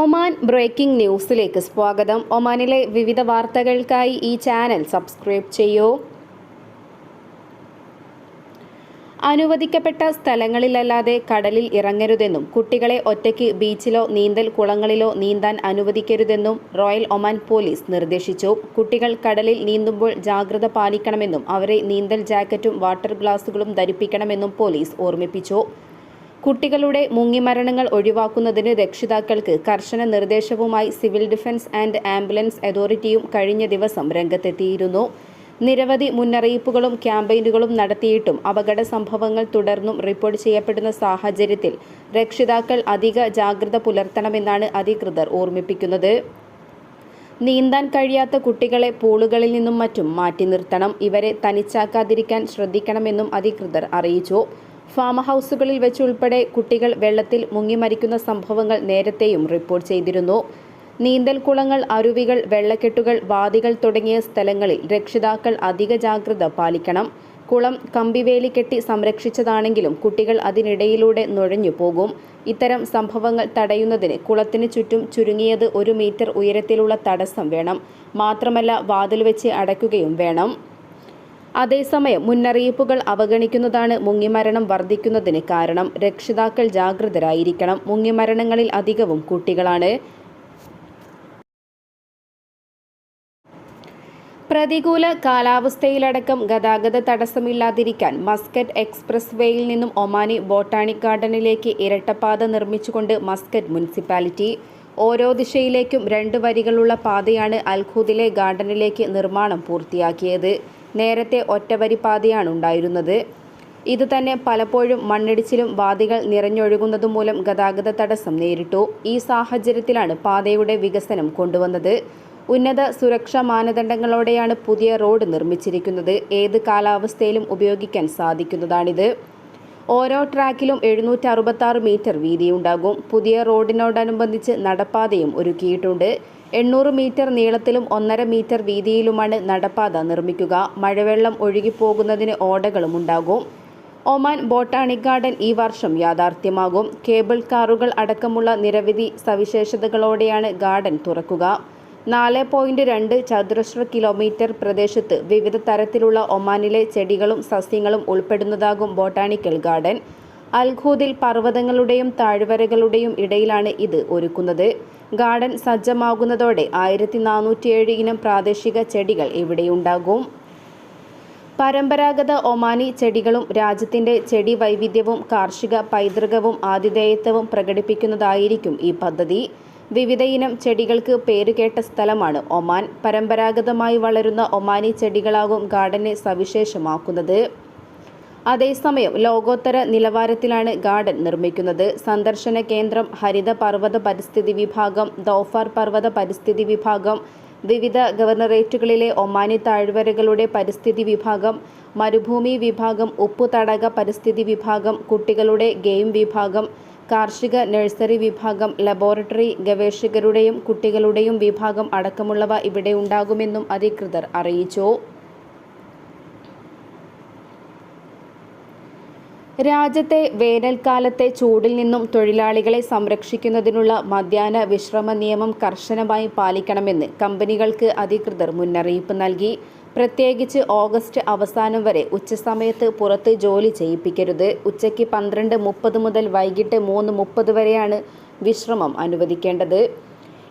Oman breaking ന്യൂസിലേക്ക് സ്വാഗതം. ഒമാനിലെ വിവിധ വാർത്തകൾക്കായി ഈ ചാനൽ സബ്സ്ക്രൈബ് ചെയ്യൂ. അനുവദിക്കപ്പെട്ട സ്ഥലങ്ങളിലല്ലാതെ കടലിൽ ഇറങ്ങരുതെന്നും കുട്ടികളെ ഒറ്റയ്ക്ക് ബീച്ചിലോ നീന്തൽ കുളങ്ങളിലോ നീന്താൻ അനുവദിക്കരുതെന്നും റോയൽ ഒമാൻ പോലീസ് നിർദ്ദേശിച്ചു. കുട്ടികൾ കടലിൽ നീന്തുമ്പോൾ ജാഗ്രത പാലിക്കണമെന്നും അവരെ നീന്തൽ ജാക്കറ്റും വാട്ടർ ഗ്ലാസുകളും ധരിപ്പിക്കണമെന്നും പോലീസ് ഓർമ്മിപ്പിച്ചു. കുട്ടികളുടെ മുങ്ങിമരണങ്ങൾ ഒഴിവാക്കുന്നതിന് രക്ഷിതാക്കൾക്ക് കർശന നിർദ്ദേശവുമായി സിവിൽ ഡിഫൻസ് ആൻഡ് ആംബുലൻസ് അതോറിറ്റിയും കഴിഞ്ഞ ദിവസം രംഗത്തെത്തിയിരുന്നു. നിരവധി മുന്നറിയിപ്പുകളും ക്യാമ്പയിനുകളും നടത്തിയിട്ടും അപകട സംഭവങ്ങൾ തുടർന്നും റിപ്പോർട്ട് ചെയ്യപ്പെടുന്ന സാഹചര്യത്തിൽ രക്ഷിതാക്കൾ അധിക ജാഗ്രത പുലർത്തണമെന്നാണ് അധികൃതർ ഓർമ്മിപ്പിക്കുന്നത്. നീന്താൻ കഴിയാത്ത കുട്ടികളെ പൂളുകളിൽ നിന്നും മറ്റും മാറ്റി നിർത്തണം. ഇവരെ തനിച്ചാക്കാതിരിക്കാൻ ശ്രദ്ധിക്കണമെന്നും അധികൃതർ അറിയിച്ചു. ഫാം ഹൗസുകളിൽ വെച്ചുൾപ്പെടെ കുട്ടികൾ വെള്ളത്തിൽ മുങ്ങിമരിക്കുന്ന സംഭവങ്ങൾ നേരത്തെയും റിപ്പോർട്ട് ചെയ്തിരുന്നു. നീന്തൽക്കുളങ്ങൾ അരുവികൾ വെള്ളക്കെട്ടുകൾ വാദികൾ തുടങ്ങിയ സ്ഥലങ്ങളിൽ രക്ഷിതാക്കൾ അധിക ജാഗ്രത പാലിക്കണം. കുളം കമ്പിവേലി കെട്ടി സംരക്ഷിച്ചതാണെങ്കിലും കുട്ടികൾ അതിനിടയിലൂടെ നുഴഞ്ഞു പോകും. ഇത്തരം സംഭവങ്ങൾ തടയുന്നതിന് കുളത്തിന് ചുറ്റും ചുരുങ്ങിയത് ഒരു മീറ്റർ ഉയരത്തിലുള്ള തടസ്സം വേണം. മാത്രമല്ല വാതിൽ വെച്ച് അടയ്ക്കുകയും വേണം. അതേസമയം മുന്നറിയിപ്പുകൾ അവഗണിക്കുന്നതാണ് മുങ്ങിമരണം വർദ്ധിക്കുന്നതിന് കാരണം. രക്ഷിതാക്കൾ ജാഗ്രതരായിരിക്കണം. മുങ്ങിമരണങ്ങളിൽ അധികവും കുട്ടികളാണ്. പ്രതികൂല കാലാവസ്ഥയിലടക്കം ഗതാഗത തടസ്സമില്ലാതിരിക്കാൻ മസ്കറ്റ് എക്സ്പ്രസ് വേയിൽ നിന്നും ഒമാനി ബോട്ടാണിക് ഗാർഡനിലേക്ക് ഇരട്ടപ്പാത നിർമ്മിച്ചുകൊണ്ട് മസ്കറ്റ് മുനിസിപ്പാലിറ്റി. ഓരോ ദിശയിലേക്കും രണ്ട് വരികളുള്ള പാതയാണ് അൽഖൂദിലെ ഗാർഡനിലേക്ക് നിർമ്മാണം പൂർത്തിയാക്കിയത്. നേരത്തെ ഒറ്റവരി പാതയാണ് ഉണ്ടായിരുന്നത് ഇതുതന്നെ പലപ്പോഴും മണ്ണിടിച്ചിലും വാദികൾ നിറഞ്ഞൊഴുകുന്നതും മൂലം ഗതാഗത തടസ്സം നേരിട്ടു. ഈ സാഹചര്യത്തിലാണ് പാതയുടെ വികസനം കൊണ്ടുവന്നത്. ഉന്നത സുരക്ഷാ മാനദണ്ഡങ്ങളോടെയാണ് പുതിയ റോഡ് നിർമ്മിച്ചിരിക്കുന്നത്. ഏത് കാലാവസ്ഥയിലും ഉപയോഗിക്കാൻ സാധിക്കുന്നതാണിത്. ഓരോ ട്രാക്കിലും എഴുന്നൂറ്റി അറുപത്തി മീറ്റർ വീതിയുണ്ടാകും. പുതിയ റോഡിനോടനുബന്ധിച്ച് നടപ്പാതയും ഒരുക്കിയിട്ടുണ്ട്. എണ്ണൂറ് മീറ്റർ നീളത്തിലും ഒന്നര മീറ്റർ വീതിയിലുമാണ് നടപ്പാത നിർമ്മിക്കുക. മഴവെള്ളം ഒഴുകിപ്പോകുന്നതിന് ഓടകളും ഉണ്ടാകും. ഒമാൻ ബോട്ടാണിക് ഗാർഡൻ ഈ വർഷം യാഥാർത്ഥ്യമാകും. കേബിൾ കാറുകൾ അടക്കമുള്ള നിരവധി സവിശേഷതകളോടെയാണ് ഗാർഡൻ തുറക്കുക. നാല് പോയിന്റ് രണ്ട് ചതുരശ്ര കിലോമീറ്റർ പ്രദേശത്ത് വിവിധ തരത്തിലുള്ള ഒമാനിലെ ചെടികളും സസ്യങ്ങളും ഉൾപ്പെടുന്നതാകും ബോട്ടാണിക്കൽ ഗാർഡൻ. അൽഖൂദിൽ പർവതങ്ങളുടെയും താഴ്വരകളുടെയും ഇടയിലാണ് ഇത് ഒരുക്കുന്നത്. ഗാർഡൻ സജ്ജമാകുന്നതോടെ ആയിരത്തി നാനൂറ്റിയേഴ് ഇനം പ്രാദേശിക ചെടികൾ ഇവിടെയുണ്ടാകും. പരമ്പരാഗത ഒമാനി ചെടികളും രാജ്യത്തിന്റെ ചെടി വൈവിധ്യവും കാർഷിക പൈതൃകവും ആതിഥേയത്വവും പ്രകടിപ്പിക്കുന്നതായിരിക്കും ഈ പദ്ധതി. വിവിധയിനം ചെടികൾക്ക് പേരുകേട്ട സ്ഥലമാണ് ഒമാൻ. പരമ്പരാഗതമായി വളരുന്ന ഒമാനി ചെടികളാകും ഗാർഡനെ സവിശേഷമാക്കുന്നത്. അതേസമയം ലോകോത്തര നിലവാരത്തിലാണ് ഗാർഡൻ നിർമ്മിക്കുന്നത്. സന്ദർശന കേന്ദ്രം ഹരിത പർവത പരിസ്ഥിതി വിഭാഗം ദോഫാർ പർവത പരിസ്ഥിതി വിഭാഗം വിവിധ ഗവർണറേറ്റുകളിലെ ഒമാനി താഴ്വരകളുടെ പരിസ്ഥിതി വിഭാഗം മരുഭൂമി വിഭാഗം ഉപ്പു തടക പരിസ്ഥിതി വിഭാഗം കുട്ടികളുടെ ഗെയിം വിഭാഗം കാർഷിക നഴ്സറി വിഭാഗം ലബോറട്ടറി ഗവേഷകരുടെയും കുട്ടികളുടെയും വിഭാഗം അടക്കമുള്ളവ ഇവിടെ ഉണ്ടാകുമെന്നും അധികൃതർ അറിയിച്ചു. രാജ്യത്തെ വേനൽക്കാലത്തെ ചൂടിൽ നിന്നും തൊഴിലാളികളെ സംരക്ഷിക്കുന്നതിനുള്ള മധ്യാഹ്ന വിശ്രമ നിയമം കർശനമായി പാലിക്കണമെന്ന് കമ്പനികൾക്ക് അധികൃതർ മുന്നറിയിപ്പ് നൽകി. പ്രത്യേകിച്ച് ഓഗസ്റ്റ് അവസാനം വരെ ഉച്ചസമയത്ത് പുറത്ത് ജോലി ചെയ്യിപ്പിക്കരുത്. ഉച്ചയ്ക്ക് പന്ത്രണ്ട് മുപ്പത് മുതൽ വൈകിട്ട് മൂന്ന് മുപ്പത് വരെയാണ് വിശ്രമം അനുവദിക്കേണ്ടത്.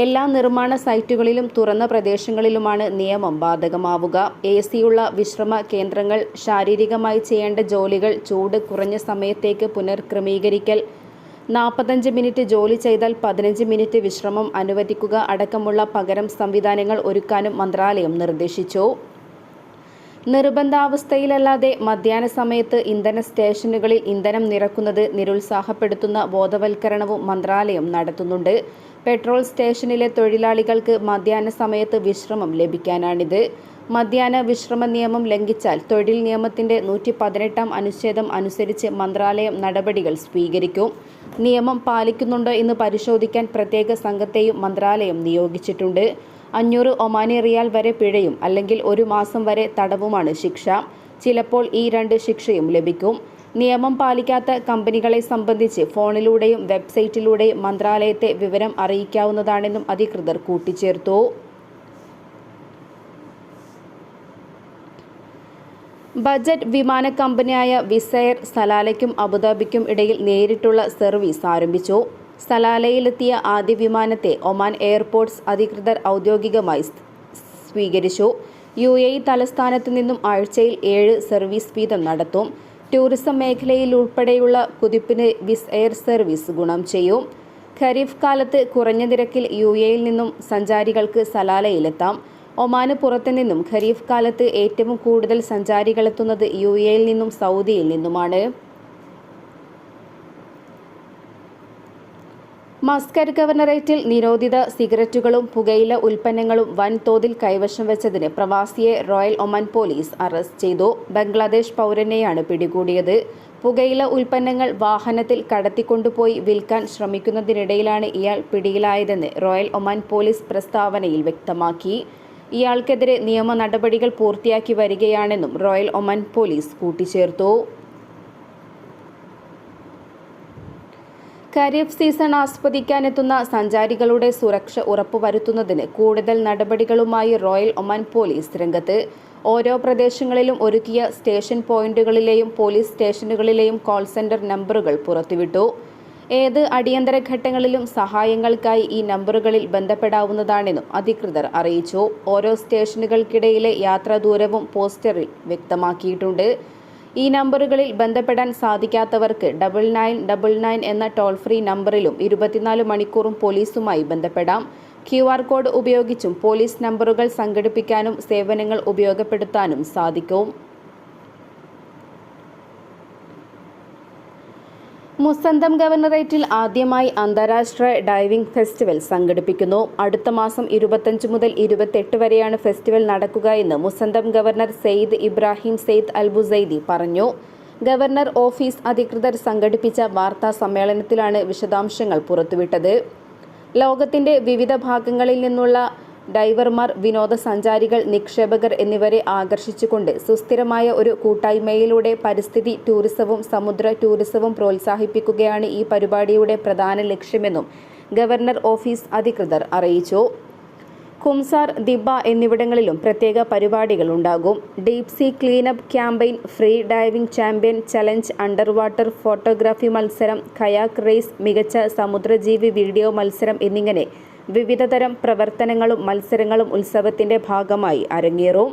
എല്ലാ നിർമ്മാണ സൈറ്റുകളിലും തുറന്ന പ്രദേശങ്ങളിലുമാണ് നിയമം ബാധകമാവുക. എ സിയുള്ള വിശ്രമ കേന്ദ്രങ്ങൾ ശാരീരികമായി ചെയ്യേണ്ട ജോലികൾ ചൂട് കുറഞ്ഞ സമയത്തേക്ക് പുനർക്രമീകരിക്കൽ നാൽപ്പത്തഞ്ച് മിനിറ്റ് ജോലി ചെയ്താൽ പതിനഞ്ച് മിനിറ്റ് വിശ്രമം അനുവദിക്കുക അടക്കമുള്ള പകരം സംവിധാനങ്ങൾ ഒരുക്കാനും മന്ത്രാലയം നിർദ്ദേശിച്ചു. നിർബന്ധാവസ്ഥയിലല്ലാതെ മധ്യാഹ്ന സമയത്ത് ഇന്ധന സ്റ്റേഷനുകളിൽ ഇന്ധനം നിറക്കുന്നത് നിരുത്സാഹപ്പെടുത്തുന്ന ബോധവൽക്കരണവും മന്ത്രാലയം നടത്തുന്നുണ്ട്. പെട്രോൾ സ്റ്റേഷനിലെ തൊഴിലാളികൾക്ക് മധ്യാഹ്ന സമയത്ത് വിശ്രമം ലഭിക്കാനാണിത്. മധ്യാഹ്ന വിശ്രമ നിയമം ലംഘിച്ചാൽ തൊഴിൽ നിയമത്തിന്റെ നൂറ്റി പതിനെട്ടാം അനുച്ഛേദം അനുസരിച്ച് മന്ത്രാലയം നടപടികൾ സ്വീകരിക്കും. നിയമം പാലിക്കുന്നുണ്ടോ എന്ന് പരിശോധിക്കാൻ പ്രത്യേക സംഘത്തെയും മന്ത്രാലയം നിയോഗിച്ചിട്ടുണ്ട്. അഞ്ഞൂറ് ഒമാനി റിയാൽ വരെ പിഴയും അല്ലെങ്കിൽ ഒരു മാസം വരെ തടവുമാണ് ശിക്ഷ. ചിലപ്പോൾ ഈ രണ്ട് ശിക്ഷയും ലഭിക്കും. നിയമം പാലിക്കാത്ത കമ്പനികളെ സംബന്ധിച്ച് ഫോണിലൂടെയും വെബ്സൈറ്റിലൂടെയും മന്ത്രാലയത്തെ വിവരം അറിയിക്കാവുന്നതാണെന്നും അധികൃതർ കൂട്ടിച്ചേർത്തു. ബജറ്റ് വിമാന കമ്പനിയായ വിസയർ സലാലയ്ക്കും അബുദാബിക്കും ഇടയിൽ നേരിട്ടുള്ള സർവീസ് ആരംഭിച്ചു. സലാലയിലെത്തിയ ആദ്യ വിമാനത്തെ ഒമാൻ എയർപോർട്ട്സ് അധികൃതർ ഔദ്യോഗികമായി സ്വീകരിച്ചു. യു എ തലസ്ഥാനത്ത് നിന്നും ആഴ്ചയിൽ ഏഴ് സർവീസ് വീതം നടത്തും. ടൂറിസം മേഖലയിൽ ഉൾപ്പെടെയുള്ള കുതിപ്പിന് വിസ് എയർ സർവീസ് ഗുണം ചെയ്യും. ഖരീഫ് കാലത്ത് കുറഞ്ഞ നിരക്കിൽ യു എയിൽ നിന്നും സഞ്ചാരികൾക്ക് സലാലയിലെത്താം. ഒമാന് പുറത്തു നിന്നും ഖരീഫ് കാലത്ത് ഏറ്റവും കൂടുതൽ സഞ്ചാരികളെത്തുന്നത് യു എയിൽ നിന്നും സൗദിയിൽ നിന്നുമാണ്. മസ്കറ്റ് ഗവർണറേറ്റിൽ നിരോധിത സിഗരറ്റുകളും പുകയില ഉൽപ്പന്നങ്ങളും വൻതോതിൽ കൈവശം വെച്ചതിന് പ്രവാസിയെ റോയൽ ഒമാൻ പോലീസ് അറസ്റ്റ് ചെയ്തു. ബംഗ്ലാദേശ് പൗരനെയാണ് പിടികൂടിയത്. പുകയില ഉൽപ്പന്നങ്ങൾ വാഹനത്തിൽ കടത്തിക്കൊണ്ടുപോയി വിൽക്കാൻ ശ്രമിക്കുന്നതിനിടയിലാണ് ഇയാൾ പിടിയിലായതെന്ന് റോയൽ ഒമാൻ പോലീസ് പ്രസ്താവനയിൽ വ്യക്തമാക്കി. ഇയാൾക്കെതിരെ നിയമ നടപടികൾ പൂർത്തിയാക്കി വരികയാണെന്നും റോയൽ ഒമാൻ പോലീസ് കൂട്ടിച്ചേർത്തു. ഖരീഫ് സീസൺ ആസ്വദിക്കാനെത്തുന്ന സഞ്ചാരികളുടെ സുരക്ഷ ഉറപ്പുവരുത്തുന്നതിന് കൂടുതൽ നടപടികളുമായി റോയൽ ഒമാൻ പോലീസ് രംഗത്ത്. ഓരോ പ്രദേശങ്ങളിലും ഒരുക്കിയ സ്റ്റേഷൻ പോയിന്റുകളിലെയും പോലീസ് സ്റ്റേഷനുകളിലെയും കോൾ സെന്റർ നമ്പറുകൾ പുറത്തുവിട്ടു. ഏത് അടിയന്തര ഘട്ടങ്ങളിലും സഹായങ്ങൾക്കായി ഈ നമ്പറുകളിൽ ബന്ധപ്പെടാവുന്നതാണെന്നും അധികൃതർ അറിയിച്ചു. ഓരോ സ്റ്റേഷനുകൾക്കിടയിലെ യാത്രാ ദൂരവും പോസ്റ്ററിൽ വ്യക്തമാക്കിയിട്ടുണ്ട്. ഈ നമ്പറുകളിൽ ബന്ധപ്പെടാൻ സാധിക്കാത്തവർക്ക് ഡബിൾ നയൻ ഡബിൾ നയൻ എന്ന ടോൾ ഫ്രീ നമ്പറിലും ഇരുപത്തിനാല് മണിക്കൂറും പോലീസുമായി ബന്ധപ്പെടാം. ക്യു ആർ കോഡ് ഉപയോഗിച്ചും പോലീസ് നമ്പറുകൾ സംഘടിപ്പിക്കാനും സേവനങ്ങൾ ഉപയോഗപ്പെടുത്താനും സാധിക്കും. മുസന്തം ഗവർണറേറ്റിൽ ആദ്യമായി അന്താരാഷ്ട്ര ഡൈവിംഗ് ഫെസ്റ്റിവൽ സംഘടിപ്പിക്കുന്നു. അടുത്ത മാസം ഇരുപത്തഞ്ച് മുതൽ ഇരുപത്തെട്ട് വരെയാണ് ഫെസ്റ്റിവൽ നടക്കുക എന്ന് Musandam governor Said Ibrahim Said Albusaidi പറഞ്ഞു. ഗവർണർ ഓഫീസ് അധികൃതർ സംഘടിപ്പിച്ച വാർത്താ സമ്മേളനത്തിലാണ് വിശദാംശങ്ങൾ പുറത്തുവിട്ടത്. ലോകത്തിന്റെ വിവിധ ഭാഗങ്ങളിൽ നിന്നുള്ള ഡൈവർമാർ വിനോദസഞ്ചാരികൾ നിക്ഷേപകർ എന്നിവരെ ആകർഷിച്ചുകൊണ്ട് സുസ്ഥിരമായ ഒരു കൂട്ടായ്മയിലൂടെ പരിസ്ഥിതി ടൂറിസവും സമുദ്ര ടൂറിസവും പ്രോത്സാഹിപ്പിക്കുകയാണ് ഈ പരിപാടിയുടെ പ്രധാന ലക്ഷ്യമെന്നും ഗവർണർ ഓഫീസ് അധികൃതർ അറിയിച്ചു. കുംസാർ ദിബ എന്നിവിടങ്ങളിലും പ്രത്യേക പരിപാടികൾ ഉണ്ടാകും. Deep sea cleanup campaign free diving champion challenge under water photography മത്സരം കയാക്ക് റേസ് മികച്ച സമുദ്രജീവി വീഡിയോ മത്സരം എന്നിങ്ങനെ വിവിധതരം പ്രവർത്തനങ്ങളും മത്സരങ്ങളും ഉത്സവത്തിന്റെ ഭാഗമായി അരങ്ങേറും.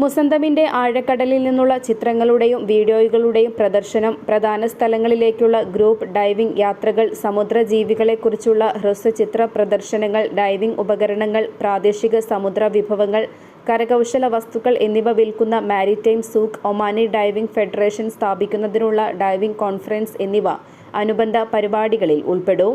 മുസന്തമിന്റെ ആഴക്കടലിൽ നിന്നുള്ള ചിത്രങ്ങളുടെയും വീഡിയോകളുടെയും പ്രദർശനം പ്രധാന സ്ഥലങ്ങളിലേക്കുള്ള ഗ്രൂപ്പ് ഡൈവിംഗ് യാത്രകൾ സമുദ്രജീവികളെക്കുറിച്ചുള്ള ഹ്രസ്വചിത്ര പ്രദർശനങ്ങൾ ഡൈവിംഗ് ഉപകരണങ്ങൾ പ്രാദേശിക സമുദ്ര വിഭവങ്ങൾ കരകൗശല വസ്തുക്കൾ എന്നിവ വിൽക്കുന്ന maritime souk Omani diving federation സ്ഥാപിക്കുന്നതിനുള്ള ഡൈവിംഗ് കോൺഫറൻസ് എന്നിവ അനുബന്ധ പരിപാടികളിൽ ഉൾപ്പെടും.